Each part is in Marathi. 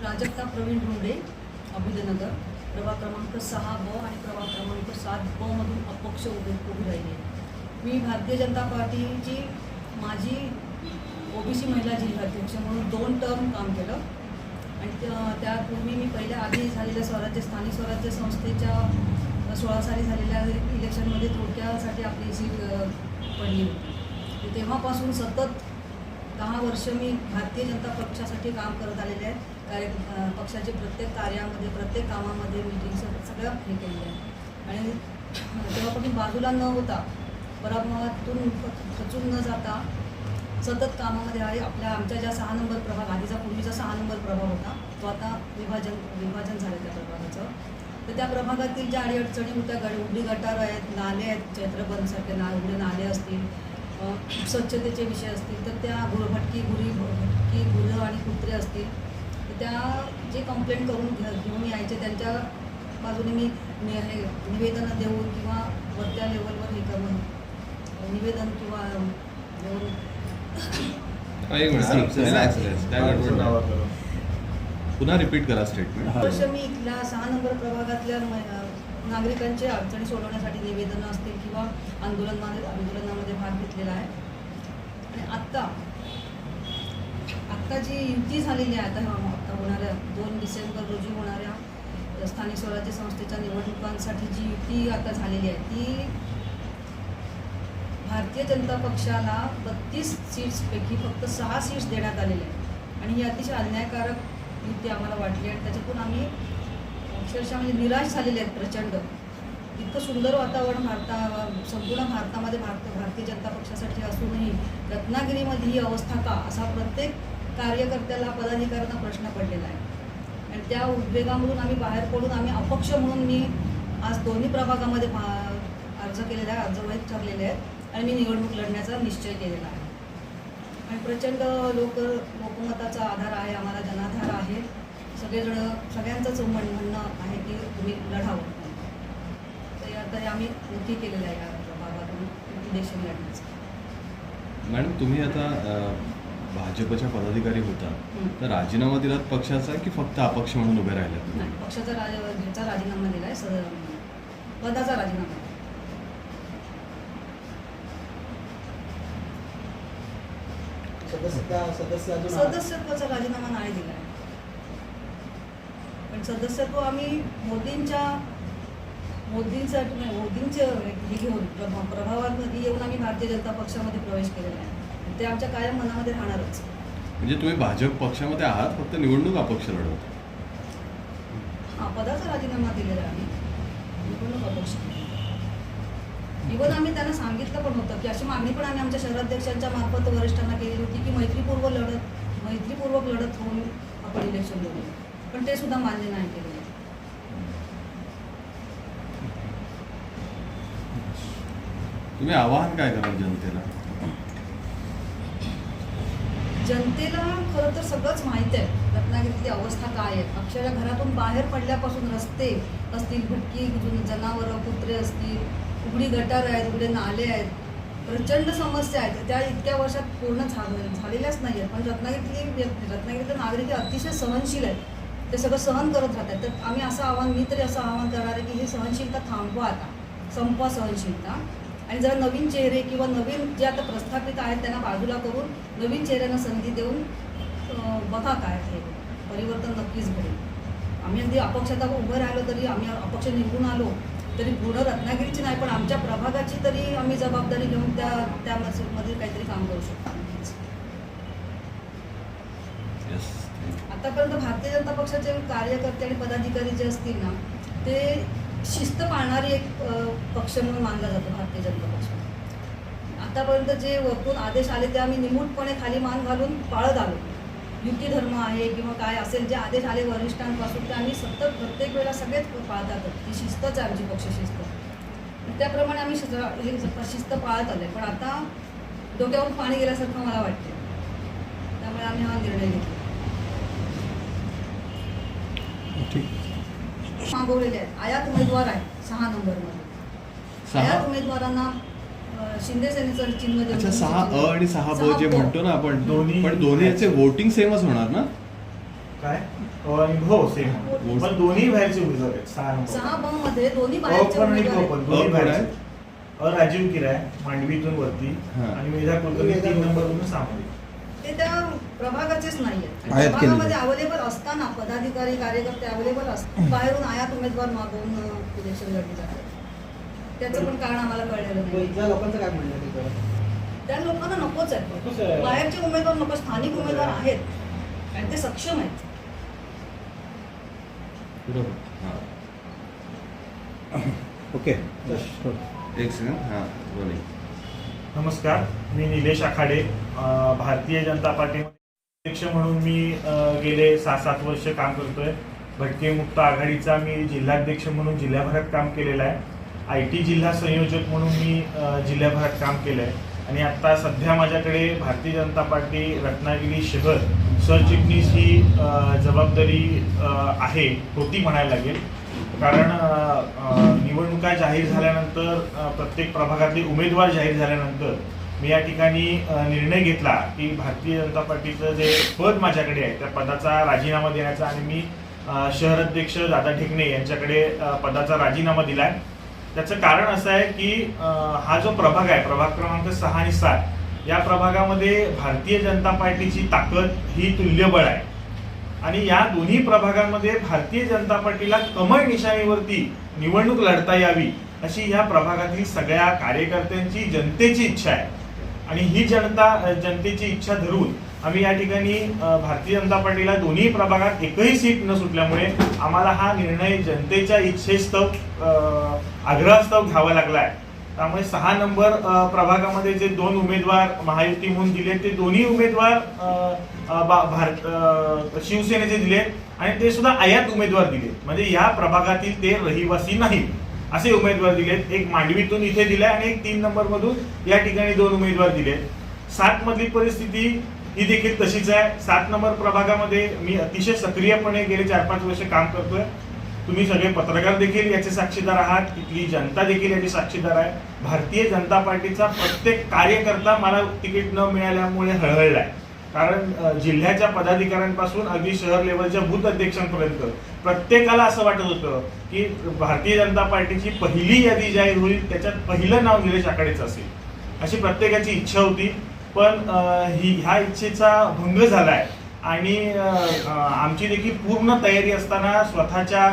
प्राजक्ता प्रवीण रुंडे अभिदनगर प्रभाग क्रमांक सहा ब आणि प्रभाग क्रमांक सात ब मधून अपक्ष उभे उभी राहिले. मी भारतीय जनता पार्टीची माझी ओबीसी महिला जिल्हाध्यक्ष म्हणून दोन टर्म काम केलं. आणि त्या- त्यापूर्वी मी पहिल्या आधी झालेल्या स्वराज्य स्थानिक स्वराज्य संस्थेच्या सोळा साली झालेल्या इलेक्शनमध्ये थोडक्यासाठी आपली सीट पडली होती. तेव्हापासून सतत दहा वर्ष मी भारतीय जनता पक्षासाठी काम करत आलेले आहे. कार्य पक्षाचे प्रत्येक कार्यामध्ये प्रत्येक कामामध्ये मीटिंग सगळं हे केलेलं आहे. आणि तेव्हापासून बाजूला न होता पराभवातून खचून न जाता सतत कामामध्ये आहे आपल्या आमच्या ज्या सहा नंबर प्रभाग आधीचा पूर्वीचा सहा नंबर प्रभाग होता तो आता विभाजन विभाजन झालं त्या प्रभागाचं. तर त्या प्रभागातील ज्या अडीअडचणी होत्या गड उघडी गटार आहेत नाले आहेत चैत्रबंदसारखे ना उघडे नाले असतील स्वच्छतेचे विषय असतील तर त्या गुरभटकी गुरी भटकी गुरं आणि कुत्रे असतील त्या जे कंप्लेंट करून घेऊन यायचे त्यांच्या बाजूने मी हे निवेदनं देऊन किंवा वरच्या लेवलवर हे करून निवेदन किंवा देऊन. पुन्हा रिपीट करा स्टेटमेंट वर्ष मी इथल्या सहा नंबर प्रभागातल्या नागरिकांचे अडचणी सोडवण्यासाठी निवेदनं असतील किंवा आंदोलनामध्ये आंदोलनामध्ये भाग घेतलेला आहे. आणि आत्ता आत्ता जी युती झालेली आहे आता आता होणाऱ्या दोन डिसेंबर रोजी होणाऱ्या स्थानिक स्वराज्य संस्थेच्या निवडणुकांसाठी जी युती आता झालेली आहे ती भारतीय जनता पक्षाला बत्तीस सीट्सपैकी फक्त सहा सीट्स देण्यात आलेल्या आहेत. आणि ही अतिशय अन्यायकारक युती आम्हाला वाटली आणि त्याच्यातून आम्ही अक्षरशः म्हणजे निराश झालेले आहेत प्रचंड. इतकं सुंदर वातावरण भारता संपूर्ण भारतामध्ये भारत भारतीय जनता पक्षासाठी असूनही रत्नागिरीमध्ये ही अवस्था का असा प्रत्येक कार्यकर्त्याला पदाधिकाऱ्यांना प्रश्न पडलेला आहे. आणि त्या उद्वेगामधून आम्ही बाहेर पडून आम्ही अपक्ष म्हणून मी आज दोन्ही प्रभागामध्ये अर्ज केलेला आहे अर्ज ठरलेले आहेत आणि मी निवडणूक लढण्याचा निश्चय केलेला आहे. आणि प्रचंड लोक लोकमताचा आधार आहे आम्हाला जनाधार आहे. सगळेजण सगळ्यांचंच म्हण म्हणणं आहे की तुम्ही लढावं. तर या- तरी आम्ही नक्की केलेलं आहे या प्रभागातून देश लढण्याचं. मॅडम तुम्ही आता भाजपच्या पदाधिकारी होता. तर राजीनामा दिलात पक्षाचा की फक्त अपक्ष म्हणून उभे राहिलेत नाही पक्षाचा राज ह्याचा राजीनामा दिला आहे सद पदाचा राजीनामा. सदस्यता सदस्य अजून सदस्यत्वाचा राजीनामा नाही दिला आहे पण सदस्यत्व आम्ही मोदींच्या मोदींसाठी नाही, मोदींचं हे घेऊन प्रभा प्रभावामध्ये येऊन आम्ही भारतीय जनता पक्षामध्ये प्रवेश केलेला आहे ते आमच्या कायम मनामध्ये राहणारच. म्हणजे तुम्ही भाजप पक्षामध्ये आहात फक्त निवडणूक अपक्ष लढवत. हा पदाचा राजीनामा दिलेला आहे आम्ही. निवडणूक अपक्ष. इव्हन आम्ही त्यांना सांगितलं पण होतं की अशी मागणी पण आम्ही आमच्या शहराध्यक्षांच्या मार्फत वरिष्ठांना केलेली होती की मैत्रीपूर्व लढत मैत्रीपूर्वक लढत होऊन आपण इलेक्शन लढू. पण ते सुद्धा मान्य नाही केलेलं तुम्ही आवाहन काय कराल जनतेला? जनतेला खरं तर सगळंच माहीत आहे. रत्नागिरीतली अवस्था काय आहे? अक्षरशः घरातून बाहेर पडल्यापासून रस्ते असतील भटकी जनावरं कुत्रे असतील उघडी गटार आहेत उघडे नाले आहेत प्रचंड समस्या आहेत. त्या इतक्या वर्षात पूर्ण झाले झालेल्याच नाही आहेत पण रत्नागिरीतली व्यक्ती रत्नागिरीतले नागरिक अतिशय सहनशील आहेत. ते सगळं सहन करत राहतात. तर आम्ही असं आव्हान मी तरी असं आव्हान करणार आहे की ही सहनशीलता थांबवा आता. संपवा सहनशीलता. आणि जरा नवीन चेहरे किंवा नवीन जे आता प्रस्थापित आहेत त्यांना बाजूला करून नवीन चेहऱ्यांना संधी देऊन बघा काय हे परिवर्तन नक्कीच घडेल. आम्ही अगदी अपक्षात उभं राहिलो तरी आम्ही अपक्ष निवडून आलो तरी पूर्ण रत्नागिरीची नाही पण आमच्या प्रभागाची तरी आम्ही जबाबदारी घेऊन त्या त्यामध्ये काहीतरी काम करू शकतो. आतापर्यंत भारतीय जनता पक्षाचे कार्यकर्ते आणि पदाधिकारी जे असतील ना ते शिस्त पाळणारी एक पक्ष म्हणून मानला जातो भारतीय जनता पक्ष. आतापर्यंत जे वरतून आदेश आले ते आम्ही निमूटपणे खाली मान घालून पाळत आलो. युती धर्म आहे किंवा काय असेल जे आदेश आले वरिष्ठांपासून ते आम्ही सतत प्रत्येक वेळेला सगळेच पाळतात ही शिस्तच आहे आमची पक्षशिस्त त्याप्रमाणे आम्ही शिस्त शिस्त पाळत आले पण आता डोक्यावर पाणी गेल्यासारखं मला वाटते त्यामुळे आम्ही हा निर्णय घेतला. मागवलेले आहेत. आयात उमेदवार आहेत सहा नंबरमध्ये. सहा? आयात उमेदवारांना शिंदे सेनेचं चिन्ह सहा अ आणि सहा ब सहा जे. म्हणतो ना आपण. दोन्ही- पण दोन्ही याचे वोटिंग सेमच होणार ना? काय? अ आणि भो सेम. पण दोन्ही बाहेरचे उमेदवार आहेत. सहा नंबर. सहा ब मध्ये दोन्ही अ बाहेरचे उमेदवार आहेत. राजीव किराय मांडवीतून वरती हा. आणि मेधा कुलकर्णी तीन नंबरवरून सामोरे ते त्या प्रभागाचेच नाही आयात आहेत केलेले. प्रभागामध्ये अवेलेबल असताना पदाधिकारी कार्यकर्ते अवेलेबल असतात बाहेरून आयात उमेदवार मागवून इलेक्शन लढली जातात त्याचं पण कारण आम्हाला कळलेलं नाही. लोकांचं काय म्हणणं? त्या लोकांना नकोच आहेत. आहे. बाहेरचे उमेदवार नको स्थानिक उमेदवार आहेत. आणि ते सक्षम आहेत. ओके. एक सेकंड हां बोले. नमस्कार. मी निलेश आखाडे भारतीय जनता पार्टीमध्ये अध्यक्ष म्हणून मी गेले सहा सात वर्ष काम करतोय. भटके मुक्त आघाडीचा मी जिल्हाध्यक्ष म्हणून जिल्ह्याभरात काम केलेलं आहे. आय टी जिल्हा संयोजक म्हणून मी जिल्ह्याभरात काम केलं आहे आणि आत्ता सध्या माझ्याकडे भारतीय जनता पार्टी रत्नागिरी शहर सरचिटणीस ही जबाबदारी आहे होती म्हणायला लागेल. कारण निवडणुका जाहीर झाल्यानंतर प्रत्येक प्रभागातले उमेदवार जाहीर झाल्यानंतर मी या ठिकाणी निर्णय घेतला की भारतीय जनता पार्टीचं जे पद माझ्याकडे आहे त्या पदाचा राजीनामा देण्याचा आणि मी शहर अध्यक्ष दादा ढेकणे यांच्याकडे पदाचा राजीनामा दिलाय. त्याचं कारण असं आहे की हा जो प्रभाग आहे प्रभाग क्रमांक सहा आणि सात या प्रभागामध्ये भारतीय जनता पार्टीची ताकद ही तुल्यबळ आहे. आणि या दोन्ही प्रभागांमध्ये भारतीय जनता पार्टीला कमळ निशाणीवरती निवडणूक लढता यावी अशी या प्रभागातील सगळ्या कार्यकर्त्यांची जनतेची इच्छा आहे. आणि ही जनता जनतेची इच्छा धरून आम्ही या ठिकाणी भारतीय जनता पार्टीला दोन्ही प्रभागात एकही सीट न सुटल्यामुळे आम्हाला हा निर्णय जनतेच्या इच्छेस्तव आग्रहास्तव घ्यावा लागला आहे त्यामुळे सहा नंबर प्रभागामध्ये जे दोन उमेदवार महायुती म्हणून दिले ते दोन्ही उमेदवार बा- भारत शिवसेनेचे दिले आणि ते सुद्धा आयात उमेदवार दिले. म्हणजे या प्रभागातील ते रहिवासी नाहीत. असे उमेदवार दिलेत. एक मांडवीतून इथे दिलाय आणि एक तीन नंबर मधून या ठिकाणी दोन उमेदवार दिले सात मधली परिस्थिती ही देखील तशीच आहे. सात नंबर प्रभागामध्ये मी अतिशय सक्रियपणे गेले चार पाच वर्ष काम करतोय. तुम्ही सगळे पत्रकार देखील याचे साक्षीदार आहात. इथली जनता देखील याची साक्षीदार आहे. भारतीय जनता पार्टीचा प्रत्येक कार्यकर्ता मला तिकीट न मिळाल्यामुळे हळहळलाय. कारण जिल्ह्याच्या पदाधिकाऱ्यांपासून अगदी शहर लेवलच्या बूथ अध्यक्षांपर्यंत प्रत्येकाला असं वाटत होतं की भारतीय जनता पार्टीची पहिली यादी जाहीर होईल त्याच्यात पहिलं नाव निलेश आखाडेचं असेल अशी प्रत्येकाची इच्छा होती. पण ही ह्या इच्छेचा भंग झालाय आणि आमची देखील पूर्ण तयारी असताना स्वतःच्या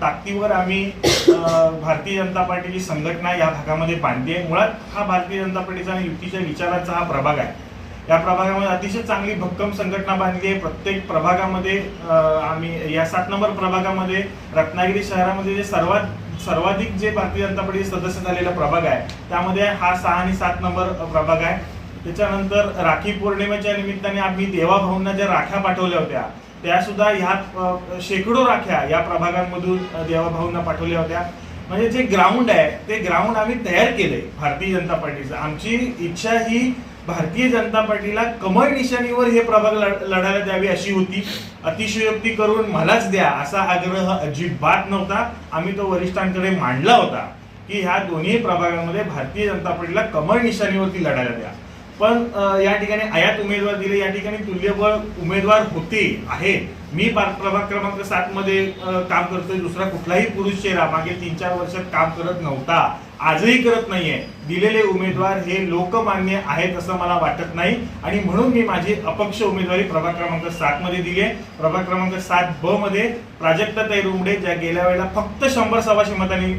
ताकदीवर आम्ही भारतीय जनता पार्टीची संघटना या भागामध्ये बांधली आहे. मुळात हा भारतीय जनता पार्टीचा आणि युतीच्या विचाराचा हा प्रभाग आहे. या प्रभागामध्ये अतिशय चांगली भक्कम संघटना बांधली आहे. प्रत्येक प्रभागामध्ये आम्ही या सात नंबर प्रभागामध्ये रत्नागिरी शहरामध्ये जे सर्वात सर्वाधिक जे भारतीय जनता पार्टी सदस्य झालेला प्रभाग आहे त्यामध्ये हा सहा आणि सात नंबर प्रभाग आहे. त्याच्यानंतर राखी पौर्णिमेच्या निमित्ताने आम्ही देवाभाऊंना ज्या राख्या पाठवल्या होत्या त्या सुद्धा ह्या शेकडो राख्या या प्रभागांमधून देवाभाऊंना पाठवल्या होत्या. म्हणजे जे ग्राउंड आहे ते ग्राउंड आम्ही तयार केले भारतीय जनता पार्टीचं. आमची इच्छा ही भारतीय जनता पार्टीला कमळ निशाणीवर हे प्रभाग लढायला द्यावी अशी होती. अतिशयोक्ती करून मलाच द्या असा आग्रह अजिबात नव्हता. आम्ही तो वरिष्ठांकडे मांडला होता की ह्या दोन्ही प्रभागांमध्ये भारतीय जनता पार्टीला कमळ निशाणीवरती लढायला द्या. पण या ठिकाणी आयात उमेदवार दिले. या ठिकाणी तुल्यबळ उमेदवार होते आहेत. मी प्रभाग क्रमांक सात मध्ये काम करतोय. दुसरा कुठलाही पुरुष चेहरा मागे तीन चार वर्षात काम करत नव्हता. आजही करत नाहीये. दिलेले उमेदवार हे लोकमान्य आहेत असं मला वाटत नाही. आणि म्हणून मी माझी अपक्ष उमेदवारी प्रभाग क्रमांक सात मध्ये दिली आहे प्रभाग क्रमांक सात ब मध्ये प्राजक्ताताई रुमडे ज्या गेल्या वेळेला फक्त शंभर सव्वाशे मतांनी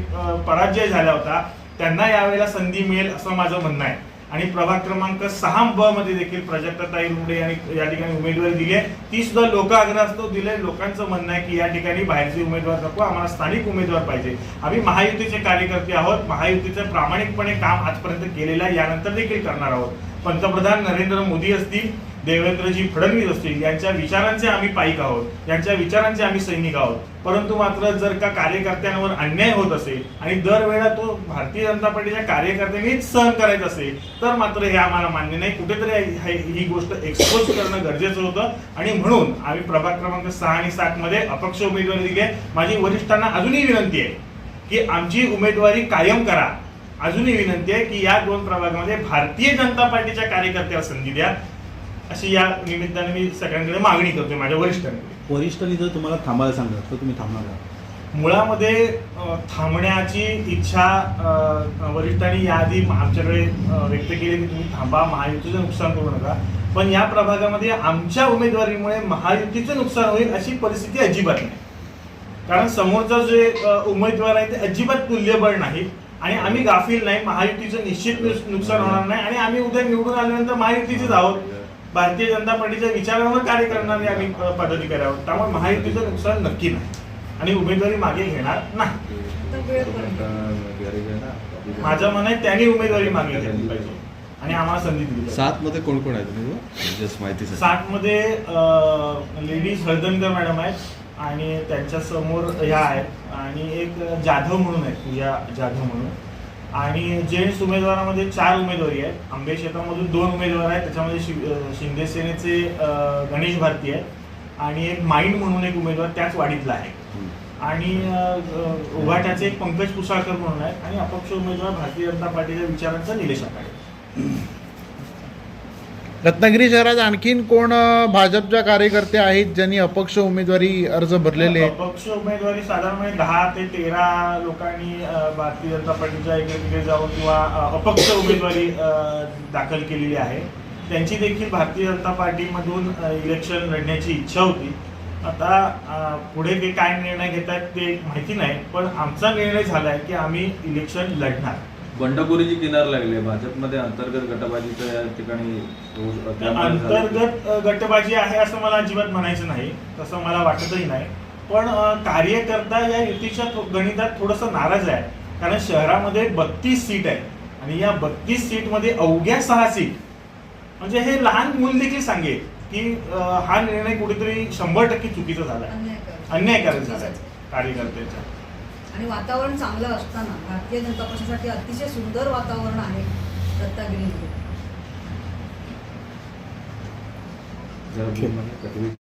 पराजय झाला होता त्यांना यावेळेला संधी मिळेल असं माझं म्हणणं आहे. आणि प्रभाग क्रमांक सहा ब मध्ये देखील प्राजक्ताताई रुमडे यांनी या ठिकाणी उमेदवारी दिली आहे. ती सुद्धा लोक आग्रहास्तव दिले लोकांचं म्हणणं आहे की या ठिकाणी बाहेरचे उमेदवार नको आम्हाला स्थानिक उमेदवार पाहिजे. आम्ही महायुतीचे कार्यकर्ते आहोत. महायुतीचं प्रामाणिकपणे काम आजपर्यंत केलेलं आहे. यानंतर देखील करणार आहोत. पंतप्रधान नरेंद्र मोदी असतील देवेंद्रजी फडणवीस असतील यांच्या विचारांचे आम्ही पाईक आहोत यांच्या विचारांचे आम्ही सैनिक आहोत. परंतु मात्र जर का कार्यकर्त्यांवर अन्याय होत असेल आणि दरवेळा तो भारतीय जनता पार्टीच्या कार्यकर्त्यांनीच सहन करायचं असेल तर मात्र हे आम्हाला मान्य नाही. कुठेतरी ही गोष्ट एक्सपोज करणं गरजेचं होतं. आणि म्हणून आम्ही प्रभाग क्रमांक सहा आणि सात मध्ये अपक्ष उमेदवारी दिली आहे. माझी वरिष्ठांना अजूनही विनंती आहे की आमची उमेदवारी कायम करा. अजूनही विनंती आहे की या दोन प्रभागामध्ये भारतीय जनता पार्टीच्या कार्यकर्त्याला संधी द्या. अशी या निमित्ताने मी सगळ्यांकडे मागणी करतोय माझ्या वरिष्ठांकडे वरिष्ठांनी जर तुम्हाला थांबायला सांगितलं तर तुम्ही थांबणार का मुळामध्ये अ, थांबण्याची इच्छा अ, वरिष्ठांनी याआधी आमच्याकडे अ, व्यक्त केली की तुम्ही थांबा महायुतीचं नुकसान करू नका. पण या प्रभागामध्ये आमच्या उमेदवारीमुळे महायुतीचं नुकसान होईल अशी परिस्थिती अजिबात नाही. कारण समोरचा जे अ, उमेदवार आहे ते अजिबात तुल्यबळ नाही आणि आम्ही गाफील नाही. महायुतीचं निश्चित नुस- नुकसान होणार नाही आणि आम्ही उद्या निवडून आल्यानंतर महायुतीचेच आहोत. भारतीय जनता पार्टीच्या विचारांवर कार्य करणारे आम्ही पदाधिकारी आहोत त्यामुळे महायुतीचं नुकसान नक्की नाही. आणि उमेदवारी मागे घेणार नाही. मन आहे त्यांनी उमेदवारी मागे घेतली पाहिजे. आणि आम्हाला संधी दिली. सात मध्ये कोण कोण आहे तुम्ही? जस्ट माहितीसाठी. साठमध्ये लेडीज हळदणकर मॅडम आहेत आणि त्यांच्यासमोर ह्या आहेत. आणि एक जाधव म्हणून आहेत पूजा जाधव म्हणून. आणि जेंट्स उमेदवारामध्ये चार उमेदवारी आहेत. आंबे शेतामधून दोन उमेदवार आहेत. त्याच्यामध्ये अं, शिंदे सेनेचे गणेश भारती आहेत. आणि एक माइंड म्हणून एक उमेदवार त्याच वाडीतला आहे. आणि उभाट्याचे एक पंकज कुसाळकर म्हणून आहेत. आणि अपक्ष उमेदवार भारतीय जनता पार्टीच्या विचारांचा निलेश आखाडे रत्नागिरी शहरात आणखीन कोण भाजपच्या कार्यकर्ते आहेत ज्यांनी अपक्ष उमेदवारी अर्ज भरलेले आहेत? अपक्ष उमेदवारी साधारणपणे दहा ते तेरा लोकांनी भारतीय जनता पार्टीच्या इकडे तिकडे जाऊन किंवा अपक्ष उमेदवारी दाखल केलेली आहे. त्यांची देखील भारतीय जनता पार्टीमधून इलेक्शन लढण्याची इच्छा होती. आता पुढे ते काय निर्णय घेत आहेत ते माहिती नाही पण आमचा निर्णय झाला आहे की आम्ही इलेक्शन लढणार. बंडखोरीची किनार लागली आहे. भाजपमध्ये अंतर्गत गटबाजीचं या ठिकाणी रोज- त्यामुळे झालं. अंतर्गत अ, गटबाजी आहे असं मला अजिबात म्हणायचं नाही. तसं मला वाटतही नाही. पण अ, कार्यकर्ता या युतीच्या थो- गणितात थोडंसं नाराज आहे. कारण शहरामध्ये बत्तीस सीट आहे आणि या बत्तीस सीटमध्ये अवघ्या सहा सीट. म्हणजे हे लहान मूल देखील सांगेल की अ, हा निर्णय कुठेतरी शंभर टक्के चुकीचा झाला आहे अन्यायकारक. अन्यायकारक झाला आहे कार्यकर्त्याच्या. आणि वातावरण चांगलं असताना भारतीय जनता पक्षासाठी अतिशय सुंदर वातावरण आहे रत्नागिरीमध्ये